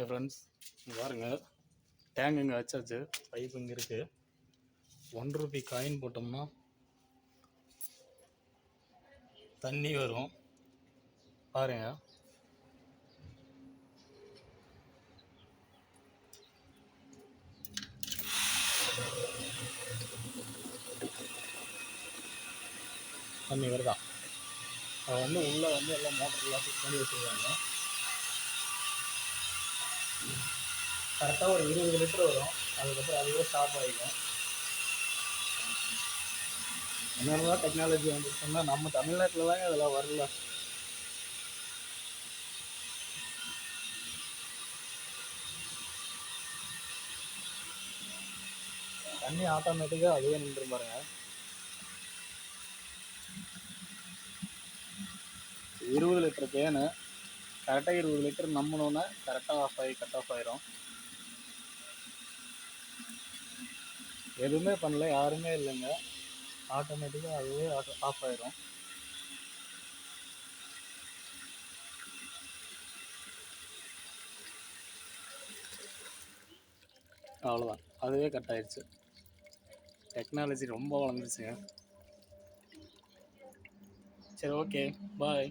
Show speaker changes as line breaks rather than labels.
Hi friends பாருங்கள் tank இங்கே வச்சாச்சு. பைப் இங்கே இருக்குது ஒன் ருபி காயின் போட்டோம்னா தண்ணி வரும். பாருங்க. தண்ணி வருதா? அது வந்து உள்ளே வந்து எல்லாம் மோட்டர்லாம் ஃபிக்ஸ் பண்ணி வச்சுருக்காங்க. கரெக்டாக ஒரு இருபது லிட்டர் வரும். அதுக்கப்புறம் அதுவே ஸ்டாப் ஆகிடும் அதனால தான் டெக்னாலஜி வந்துருச்சுன்னா நம்ம தமிழ்நாட்டில் தான் அதெல்லாம் வரல. தண்ணி ஆட்டோமேட்டிக்காக அதுவே நின்று பாருங்க. இருபது லிட்டர் கேனு கரெக்டாக இருபது லிட்டர் நம்பினோன்னே கரெக்டாக ஆஃப் ஆகி கட் ஆஃப் ஆயிரும். எதுவுமே பண்ணல யாருமே இல்லைங்க. ஆட்டோமேட்டிக்காக அதுவே ஆஃப் ஆயிரும். அவ்வளோதான் அதுவே கட் ஆயிடுச்சு டெக்னாலஜி ரொம்ப வளர்ந்துருச்சுங்க சரி ஓகே பாய்